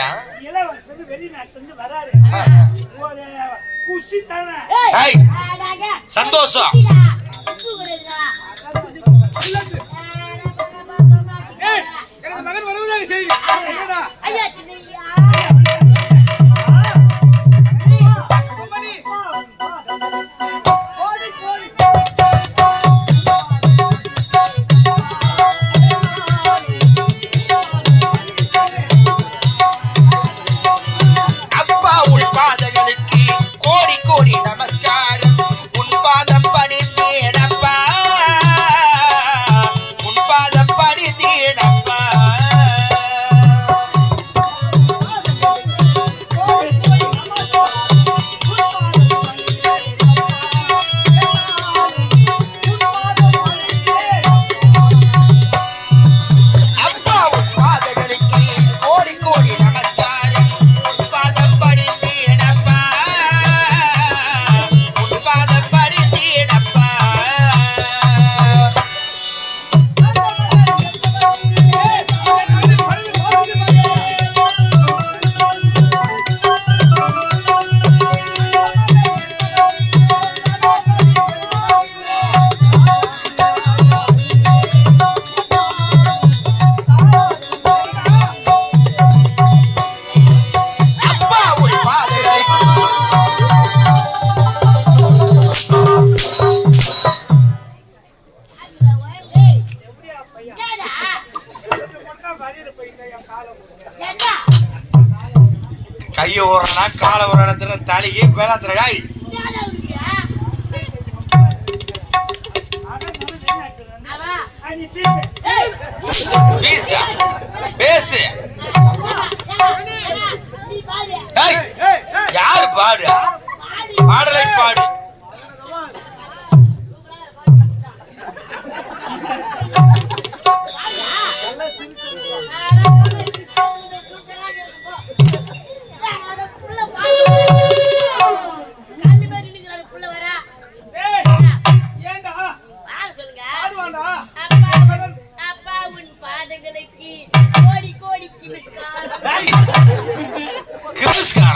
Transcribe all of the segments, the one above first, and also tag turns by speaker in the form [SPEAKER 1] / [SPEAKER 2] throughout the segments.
[SPEAKER 1] இல்லையா? இளவரசர் வெளிநாட்டுல வராரு. ஒரு குஷி தானே? சந்தோஷம். மகன் வருவதாக செய்தி. தலையே பேராத்திரடாய் பேசு. யாரு பாடு? பாடலை பாடு.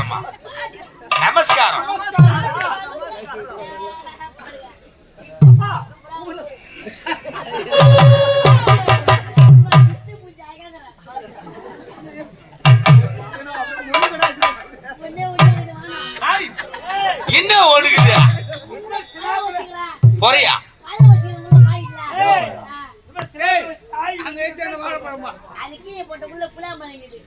[SPEAKER 2] நமஸ்காரமா.
[SPEAKER 1] நமஸ்காரம் என்ன ஒழுகுது? பொறையா?
[SPEAKER 3] வாழைப்பழமா.
[SPEAKER 2] அதுக்கே போட்ட உள்ள புலாமலைங்குது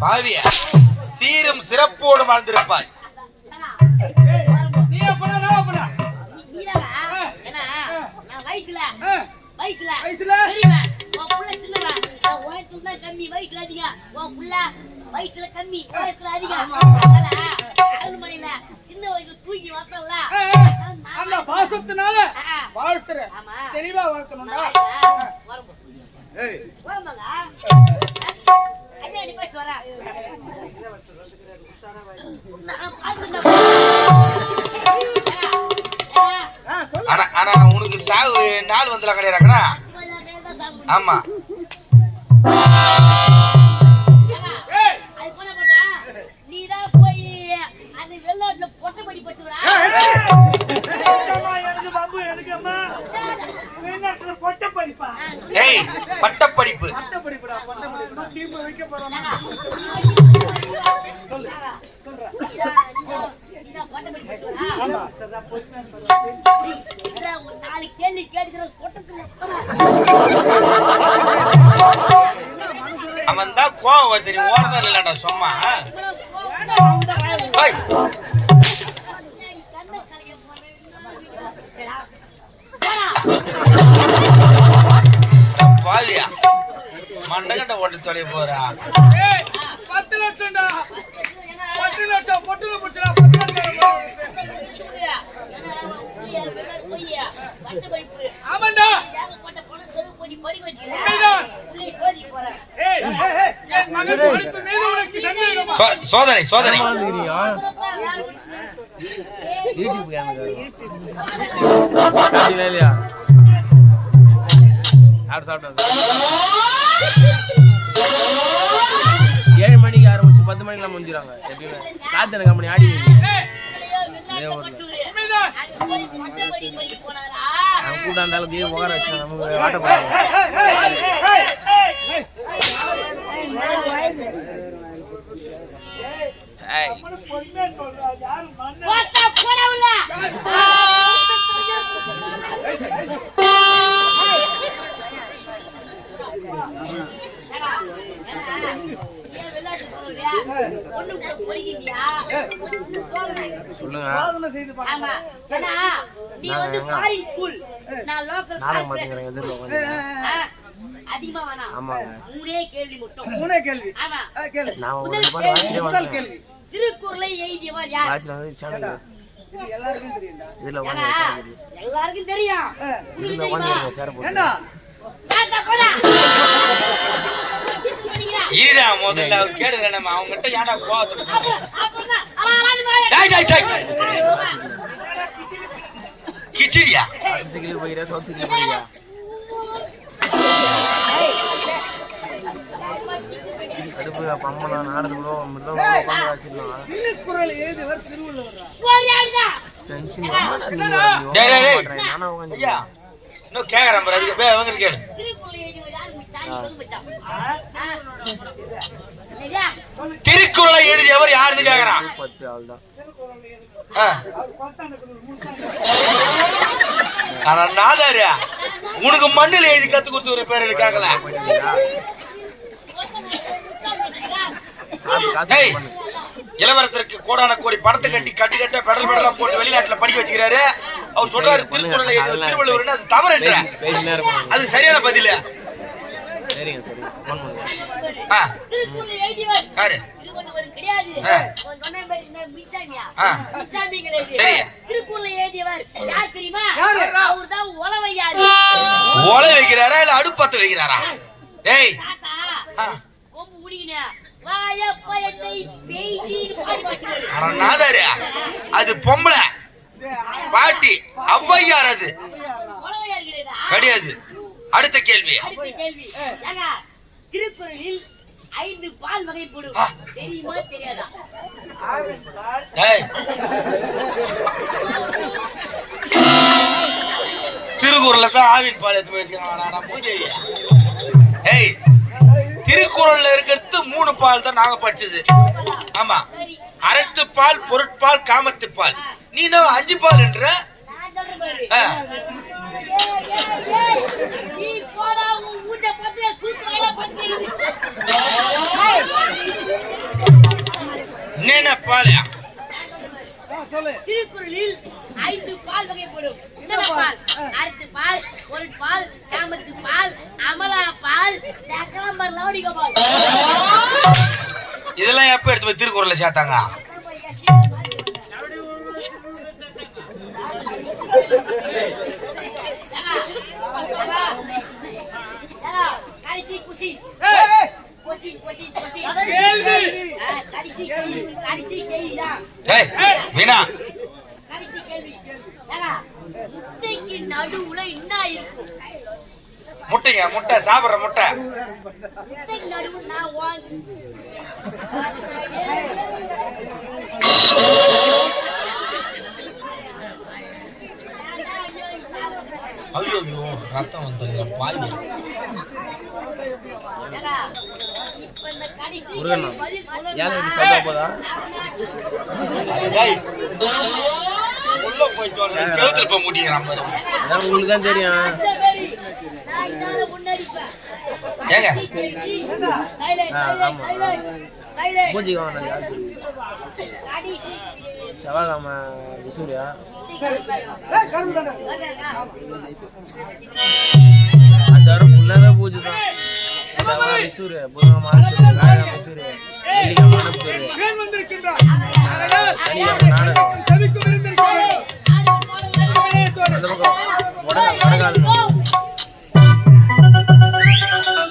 [SPEAKER 1] பாவிய சீரும் சிறப்போடு வாழ்ந்திருப்பாய்?
[SPEAKER 2] வயசுல வயசுல
[SPEAKER 3] வயசுல?
[SPEAKER 2] கம்மி வயசுல அதிகம் உன் புள்ள வயசுல கம்மி உயரத்துல அதிகம் அதனால அரண்மனையில சின்ன வயசுல தூக்கி
[SPEAKER 3] ஏய், அந்த பாசத்தினால
[SPEAKER 2] ஆமா.
[SPEAKER 3] தெளிவா
[SPEAKER 2] ஏன்னா,
[SPEAKER 1] ஆனா உனக்கு சாவு நாள் வந்துல கிடையாதுக்கடா
[SPEAKER 2] கொஞ்சம் நேரம் தான் சாப்பிடணும்.
[SPEAKER 1] ஆமா. பட்டப்படிப்பு.
[SPEAKER 2] நீதான் ஒரு நாலு கேள்வி கேட்கிற பொட்டத்துல
[SPEAKER 1] அவன் தான் கோவம் வருது நீ ஓடதான் இல்லடா சும்மா. பாவியா மண்டகட்ட ஓட்டு தொலை போறா.
[SPEAKER 3] பத்து லட்சம்டா.
[SPEAKER 1] சோதனை சோதனை
[SPEAKER 4] ஏழு மணிக்கு ஆரம்பிச்சு பத்து மணிக்கெல்லாம் முடிஞ்சிடறாங்க எப்பயுமே காத்தன கம்பெனி ஆடி இதே ஊர்ல
[SPEAKER 3] உண்மைதான்.
[SPEAKER 2] அது போய் மொட்டை படி படி போனாரா
[SPEAKER 4] நம்ம கூட்டம் அந்த அளவுக்கு உட்கார வச்சு நமக்கு ஆட்ட போறாங்க ஏய்
[SPEAKER 2] போட்டா போடா உள்ள ஏடா, ஏடா, ஏன் விளையாட்டு போறியா? பொண்ணு கூட பொறுக்கிட்டியா? ஒரு சின்ன சோதனை.
[SPEAKER 4] சொல்லுங்க
[SPEAKER 2] ஆமா. ஏன்னா, நீ வந்து foreign school. நான் local
[SPEAKER 4] நாடகம்
[SPEAKER 2] corporation.
[SPEAKER 4] பார்த்துக்கிறேன் எதிரில் உட்காந்து
[SPEAKER 2] ஆ, அதிகமா வேணாம்.
[SPEAKER 4] ஆமாங்க
[SPEAKER 2] மூணே கேள்வி மட்டும்.
[SPEAKER 3] மூணே கேள்வி.
[SPEAKER 2] ஆமா.
[SPEAKER 3] ஆ, கேளு.
[SPEAKER 4] நான் ஒரு
[SPEAKER 2] முதல்
[SPEAKER 3] கேள்வி
[SPEAKER 2] திருக்குறளை எழுதியவர் யார்?
[SPEAKER 4] இதில்
[SPEAKER 2] எல்லாருக்கும் தெரியும்.
[SPEAKER 4] இதில்? இருங்க சேர.
[SPEAKER 2] படிக்கிறா.
[SPEAKER 1] ஈடா முதல்ல அவர் கேடுறேன் நம்ம. அவங்ககிட்ட ஏன்டா கோவத்தை. கிச்சிடியா?
[SPEAKER 4] சோத்துக்கு
[SPEAKER 2] மச்சான்? நீ சொல்லு மச்சான். ஆ. சரியா?
[SPEAKER 1] திருக்குறளை எழுதியவர் யாருன்னு கேக்குறான்
[SPEAKER 4] பத்து ஆள் தான்
[SPEAKER 1] உனக்கு மண்ணில் எழுதி கத்து கொடுத்து ஒரு பேர் இருக்காங்கள இளவரசருக்கு கோடான கோடி படத்தை கட்டி கட்டு கட்ட பெடல் பெடலா போட்டு வெளிநாட்டுல படிக்க வச்சுக்கிறாரு. அவர் சொல்றாரு திருக்குறளை எழுதியவர் திருவள்ளுவர்னு அது
[SPEAKER 4] இருப்பாங்க
[SPEAKER 1] அது சரியான பதில்.
[SPEAKER 2] திருவள்ளுவர்.
[SPEAKER 1] ஓலை வைக்கிறாரா இல்ல அடுப்பத்து வைக்கிறாரா? டேய் அது பொம்பளை. பாட்டி ஔவையார் அது.
[SPEAKER 2] கிடையாதா?
[SPEAKER 1] அடுத்த கேள்வி.
[SPEAKER 2] திருக்குறளில் ஐந்து பால் வகைப்படும். தெரியுமா தெரியாதா?
[SPEAKER 1] டேய் திருக்குறள்ல தான் ஆவின் பால் எடுத்து திருக்குறள்ல இருக்கிறது மூணு பால் தான் நாங்க படிச்சது. ஆமா.
[SPEAKER 2] சரி
[SPEAKER 1] அரைத்து பால் பொருட்பால் காமத்து பால். நீ என்ன அஞ்சு பால் என்ற?
[SPEAKER 2] நான் சொல்றேன் பாரு.
[SPEAKER 1] ஆ.
[SPEAKER 2] ஏய், ஏய், ஏய், நீ போடா, உன் வீட்டை பத்தி சூப்பராக பத்தி.
[SPEAKER 1] என்ன பாலையா
[SPEAKER 3] சொல்லு
[SPEAKER 2] திருக்குறளில் ஐந்து பால் வகைப்படும் என்னென்ன பால் அரைத்து பால் பொருட்பால் காமத்து பால் அமலா பால் தக்கலம்பர் லவடிக பால்
[SPEAKER 1] இதெல்லாம் எப்ப எடுத்து போய் திருக்குறள்ல சேர்த்தாங்க? வீணா முட்டைங்க முட்டை சாப்பிடுற முட்டை
[SPEAKER 2] முட்டைக்கு நடுவுல நான் வாங்கி
[SPEAKER 1] ஐயோ ஐயோ ரத்தம் வந்து பாய்
[SPEAKER 2] சொல்லணும்னா,
[SPEAKER 4] ஏன் இப்படி சொல்ல போதா?
[SPEAKER 1] உள்ள போய் சொல்றேன் செவுத்துல போய் பாரு.
[SPEAKER 4] உங்களுக்கு தான் தெரியும்.
[SPEAKER 1] ஏங்க.
[SPEAKER 4] பூஜைக்கு வாங்க செவ்வாய்க்கிழமை சூர்யா
[SPEAKER 3] ஏய், கரும்பு தானே
[SPEAKER 4] ஃபுல்லாகவே பூஜை தான் செவ்வாய் விசூர் புதன்கிழமை அந்த பக்கம் வடகால்